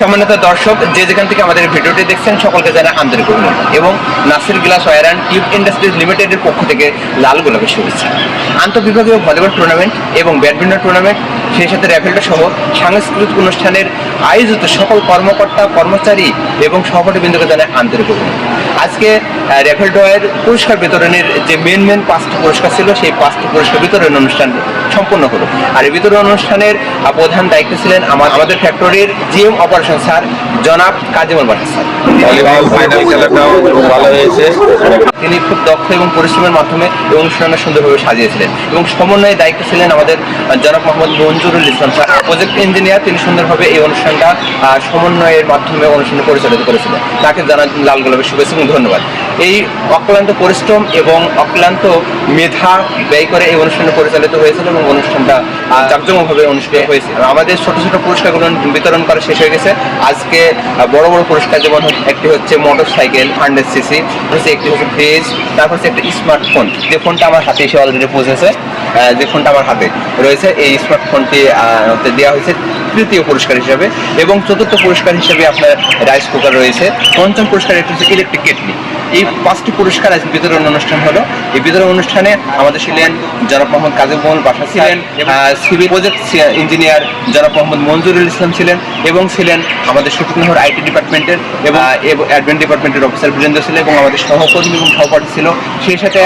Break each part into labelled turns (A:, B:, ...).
A: সম্মানিত দর্শক, যে যেখান থেকে আমাদের ভিডিওটি দেখছেন, সকলকে জানা আন্তরিক এবং Nasir glass ware and tube industries লিমিটেডের পক্ষ থেকে লাল গোলাপের শুভেচ্ছা। আন্তঃবিভাগীয় ভলিবল টুর্নামেন্ট এবং ব্যাডমিন্টন টুর্নামেন্ট সেই সাথে র্যাফেলটা সহ সাংস্কৃতিক অনুষ্ঠানের আয়োজিত সকল কর্মকর্তা কর্মচারী এবং সহপাঠীবৃন্দকে জানাই আন্তরিক আজকে র্যাফেল ডয়ের পুরস্কার বিতরণের যে মেন মেন পাঁচটি পুরস্কার ছিল সেই পাঁচটি পুরস্কার বিতরণ অনুষ্ঠান সম্পন্ন হলো। আর এই বিতরণ অনুষ্ঠানের প্রধান দায়িত্ব ছিলেন আমার আমাদের ফ্যাক্টরির জিএম অপারেশন স্যার জনাব কাজিমুল বাসা স্যার।
B: ভালো হয়েছে।
A: তিনি খুব দক্ষ এবং পরিশ্রমের মাধ্যমে এই অনুষ্ঠানটা সুন্দরভাবে সাজিয়েছিলেন। এবং সমন্বয়ের দায়িত্ব ছিলেন আমাদের জনাব Mohammad Manjurul Islam sir, project engineer, তিনি সুন্দরভাবে এই অনুষ্ঠানটা সমন্বয়ের মাধ্যমে অনুষ্ঠান পরিচালিত করেছিলেন। তাকে জানান লাল গোলাপের শুভেচ্ছা এবং ধন্যবাদ। এই অক্লান্ত পরিশ্রম এবং অক্লান্ত মেধা ব্যয় করে এই অনুষ্ঠানটা পরিচালিত হয়েছিল এবং অনুষ্ঠানটা জাঁকজমকভাবে অনুষ্ঠিত হয়েছে। আমাদের ছোট ছোট পুরস্কারগুলো বিতরণ করা শেষ হয়ে গেছে। আজকে বড় বড় পুরস্কার যেমন একটি হচ্ছে মোটর সাইকেল হান্ড্রেড সিসি হচ্ছে একটি হচ্ছে ফ্রিজ তারপর হচ্ছে একটা স্মার্টফোন যে ফোনটা আমার হাতে এসে অলরেডি পৌঁছেছে যে ফোনটা আমার হাতে রয়েছে, এই স্মার্টফোনটি দেওয়া হয়েছে তৃতীয় পুরস্কার হিসাবে। এবং চতুর্থ পুরস্কার হিসেবে আপনার রাইস কুকার রয়েছে। পঞ্চম পুরস্কার একটি হচ্ছে ইলেকট্রিক কেটলি এই পাঁচটি পুরস্কার আজকে বিতরণ অনুষ্ঠান হলো। এই বিতরণ অনুষ্ঠানে আমাদের ছিলেন জনাব মোহাম্মদ কাজীমোহন বাসা ছিলেন সিভিল প্রজেক্ট ইঞ্জিনিয়ার জনাব মোহাম্মদ মঞ্জুরুল ইসলাম ছিলেন এবং ছিলেন আমাদের শফিকনগর আইটি ডিপার্টমেন্টের এবং অ্যাডমিন ডিপার্টমেন্টের অফিসার বীরেন্দ্র ছিলেন এবং আমাদের সহকর্মী এবং সহপাঠী ছিল। সেই সাথে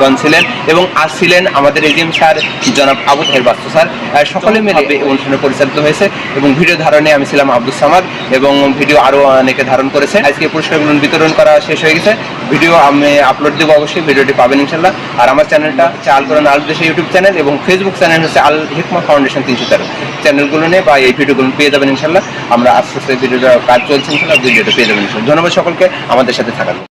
A: গণ ছিলেন এবং আজ ছিলেন আমাদের এজিএম স্যার জনাব আবু তাহের বাস্তু স্যার। সকলে মিলে এই অনুষ্ঠানে পরিচালিত হয়েছে এবং ভিডিও ধারণে আমি ছিলাম আব্দুল সামাদ এবং ভিডিও আরও অনেকে ধারণ করেছে আজকে পুরস্কারগুলো বিতরণ করা শেষ হয়ে গেছে। ভিডিও আমি আপলোড দেবো অবশ্যই, ভিডিওটি পাবেন ইনশাল্লাহ। আর আমার চ্যানেলটা হচ্ছে আল কোরআন আল দেশে ইউটিউব চ্যানেল এবং ফেসবুক চ্যানেল হচ্ছে আল হিকমা ফাউন্ডেশন তিনশো তেরো। চ্যানেলগুলো নিয়ে বা এই ভিডিওগুলো পেয়ে যাবেন ইনশাল্লাহ। আমরা আস্তে আস্তে ভিডিওটা কাজ চলছে ইনশাল্লাহ, ভিডিওটা পেয়ে যাবেন ইনশাল্লাহ। ধন্যবাদ সকলকে, আমাদের সাথে থাকার।